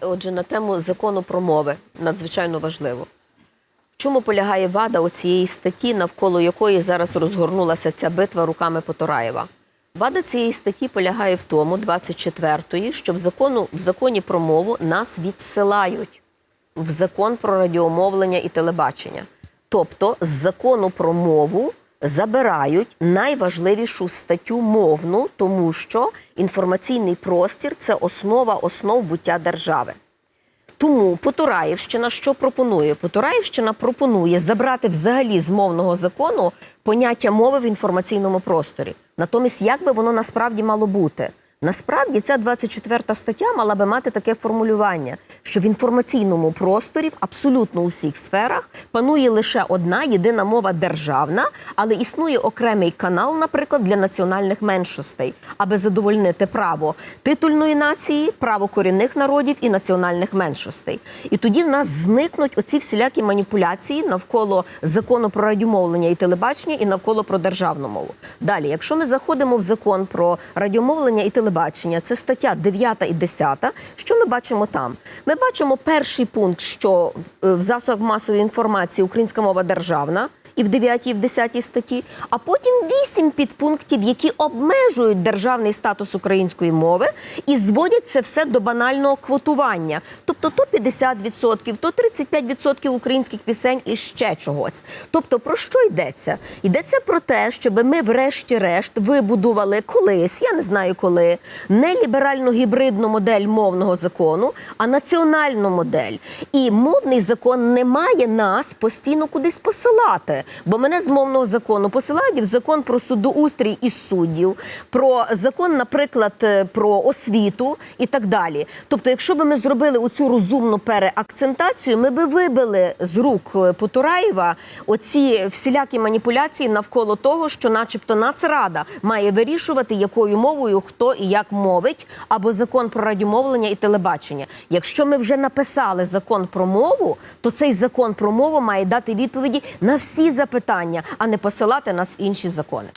отже, на тему закону про мови надзвичайно важливо. В чому полягає вада оцієї статті, навколо якої зараз розгорнулася ця битва руками Потораєва? Вада цієї статті полягає в тому, 24-ї, що в закону в законі про мову нас відсилають в закон про радіомовлення і телебачення. Тобто з закону про мову забирають найважливішу статтю мовну, тому що інформаційний простір це основа основ буття держави. Тому Потураївщина що пропонує? Потураївщина пропонує забрати взагалі з мовного закону поняття мови в інформаційному просторі. Натомість, як би воно насправді мало бути? Насправді ця 24 стаття мала би мати таке формулювання, що в інформаційному просторі в абсолютно усіх сферах панує лише одна єдина мова державна, але існує окремий канал, наприклад, для національних меншостей, аби задовольнити право титульної нації, право корінних народів і національних меншостей. І тоді в нас зникнуть оці всілякі маніпуляції навколо закону про радіомовлення і телебачення і навколо про державну мову. Далі, якщо ми заходимо в закон про радіомовлення і телебачення, це стаття 9 і 10, що ми бачимо там? Ми бачимо перший пункт, що е, в засобах масової інформації українська мова державна. І в 9 і в 10 статті, а потім вісім підпунктів, які обмежують державний статус української мови і зводять це все до банального квотування. Тобто то 50%, то 35% українських пісень і ще чогось. Тобто, про що йдеться? Йдеться про те, щоб ми, врешті-решт, вибудували колись, я не знаю коли, не ліберально гібридну модель мовного закону, а національну модель. І мовний закон не має нас постійно кудись посилати. Бо мене з мовного закону посилають в закон про судоустрій і суддів, про закон, наприклад, е, про освіту і так далі. Тобто, якщо б ми зробили оцю розумну переакцентацію, ми би вибили з рук е, Потураєва оці всілякі маніпуляції навколо того, що, начебто, Нацрада має вирішувати, якою мовою хто і як мовить, або закон про радіомовлення і телебачення. Якщо ми вже написали закон про мову, то цей закон про мову має дати відповіді на всі запитання, а не посилати нас в інші закони.